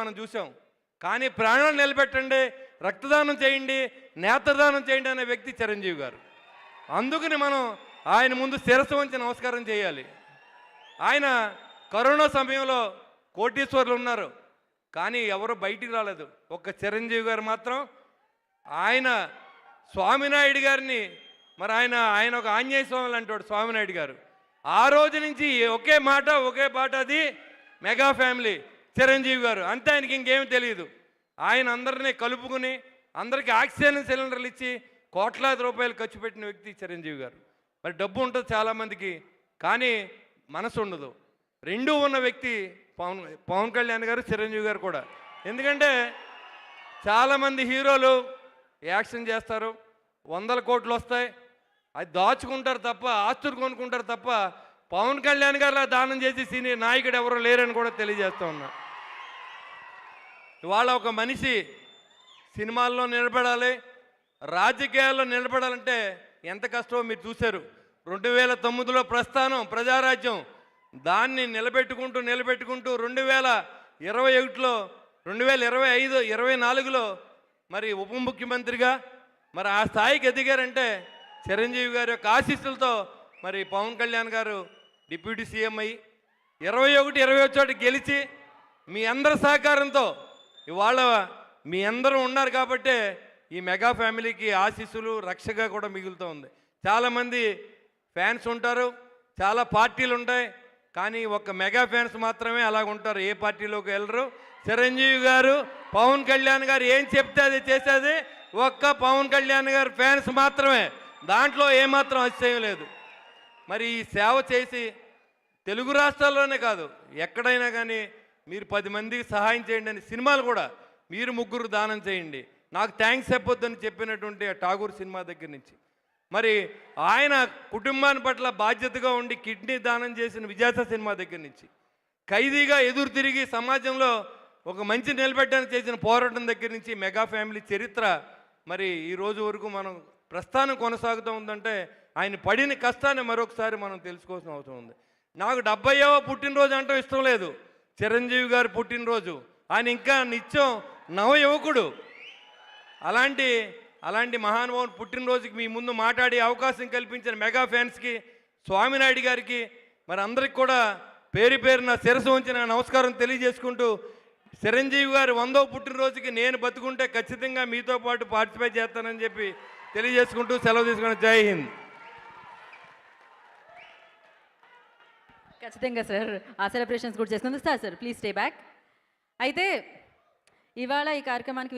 మనం చూసాం. కానీ ప్రాణాలు నిలబెట్టండి రక్తదానం చేయండి నేత్రదానం చేయండి అనే వ్యక్తి చిరంజీవి గారు. అందుకని మనం ఆయన ముందు శిరస్సు వంచి నమస్కారం చేయాలి. ఆయన కరోనా సమయంలో కోటీశ్వర్లు ఉన్నారు. కానీ ఎవరు బయటికి రాలేదు. ఒక్క చిరంజీవి గారు మాత్రం ఆయన స్వామినాయుడు గారిని మరి ఆయన ఆయన ఒక ఆంజనేయ స్వామి అంటాడు స్వామినాయుడు గారు. ఆ రోజు నుంచి ఒకే మాట ఒకే పాట అది మెగా ఫ్యామిలీ. చిరంజీవి గారు అంతే ఆయనకి ఇంకేం తెలియదు ఆయన అందరినీ కలుపుకుని అందరికీ ఆక్సిజన్ సిలిండర్లు ఇచ్చి కోట్లాది రూపాయలు ఖర్చు పెట్టిన వ్యక్తి చిరంజీవి గారు. మరి డబ్బు ఉంటుంది చాలామందికి కానీ మనసు ఉండదు. రెండూ ఉన్న వ్యక్తి పవన్ పవన్ కళ్యాణ్ గారు చిరంజీవి గారు కూడా. ఎందుకంటే చాలామంది హీరోలు యాక్షన్ చేస్తారు వందల కోట్లు వస్తాయి అది దాచుకుంటారు తప్ప ఆస్తులు కొనుక్కుంటారు తప్ప పవన్ కళ్యాణ్ గారు దానం చేసి సీనియర్ నాయకుడు ఎవరు లేరని కూడా తెలియజేస్తా ఉన్నా. ఇవాళ ఒక మనిషి సినిమాల్లో నిలబడాలి రాజకీయాల్లో నిలబడాలంటే ఎంత కష్టమో మీరు చూశారు. రెండు వేల తొమ్మిదిలో ప్రస్థానం ప్రజారాజ్యం దాన్ని నిలబెట్టుకుంటూ నిలబెట్టుకుంటూ రెండు వేల ఇరవై ఒకటిలో రెండు వేల ఇరవై ఐదు ఇరవై నాలుగులో మరి ఉప ముఖ్యమంత్రిగా మరి ఆ స్థాయికి ఎదిగారంటే చిరంజీవి గారి యొక్క ఆశీస్సులతో మరి పవన్ కళ్యాణ్ గారు డిప్యూటీ సీఎం అయ్యి ఇరవై ఒకటి ఇరవై ఒకటి గెలిచి మీ అందరి సహకారంతో ఇవాళ మీ అందరూ ఉన్నారు కాబట్టే ఈ మెగా ఫ్యామిలీకి ఆశీస్సులు రక్షగా కూడా మిగులుతూ ఉంది. చాలామంది ఫ్యాన్స్ ఉంటారు చాలా పార్టీలు ఉంటాయి కానీ ఒక మెగా ఫ్యాన్స్ మాత్రమే అలాగ ఉంటారు. ఏ పార్టీలోకి వెళ్ళరు. చిరంజీవి గారు పవన్ కళ్యాణ్ గారు ఏం చెప్తే అది చేసేది? ఒక్క పవన్ కళ్యాణ్ గారు ఫ్యాన్స్ మాత్రమే. దాంట్లో ఏమాత్రం అతిశయం లేదు. మరి ఈ సేవ చేసి తెలుగు రాష్ట్రాల్లోనే కాదు ఎక్కడైనా కానీ మీరు పది మందికి సహాయం చేయండి అని సినిమాలు కూడా మీరు ముగ్గురు దానం చేయండి. నాకు థ్యాంక్స్ చెప్పొద్దని చెప్పినటువంటి ఆ ఠాగూర్ సినిమా దగ్గర నుంచి. మరి ఆయన కుటుంబాన్ని పట్ల బాధ్యతగా ఉండి కిడ్నీ దానం చేసిన విజేత సినిమా దగ్గర నుంచి. ఖైదీగా ఎదురు తిరిగి సమాజంలో ఒక మంచి నిలబెట్టడానికి చేసిన పోరాటం దగ్గర నుంచి మెగా ఫ్యామిలీ చరిత్ర మరి ఈ రోజు వరకు మనం ప్రస్థానం కొనసాగుతూ ఉందంటే ఆయన పడిన కష్టాన్ని మరొకసారి మనం తెలుసుకోవాల్సిన అవసరం ఉంది. నాకు డెబ్బైవ పుట్టినరోజు అంటూ ఇష్టం లేదు. చిరంజీవి గారు పుట్టినరోజు. ఆయన ఇంకా నిత్యం నవ యువకుడు అలాంటి అలాంటి మహానుభావుని పుట్టినరోజుకి మీ ముందు మాట్లాడే అవకాశం కల్పించిన మెగా ఫ్యాన్స్కి స్వామినాయుడు గారికి మరి అందరికి కూడా పేరు పేరున శిరసు ఉంచిన నమస్కారం తెలియజేసుకుంటూ చిరంజీవి గారు వందో పుట్టినరోజుకి నేను బతుకుంటే ఖచ్చితంగా మీతో పాటు పార్టిసిపేట్ చేస్తానని చెప్పి తెలియజేసుకుంటూ సెలవు తీసుకుని జై హింద్. ఖచ్చితంగా సార్ ఆ సెలబ్రేషన్స్ కూడా చేసుకుంది sir sir please stay back అయితే ఇవాళ ఈ కార్యక్రమానికి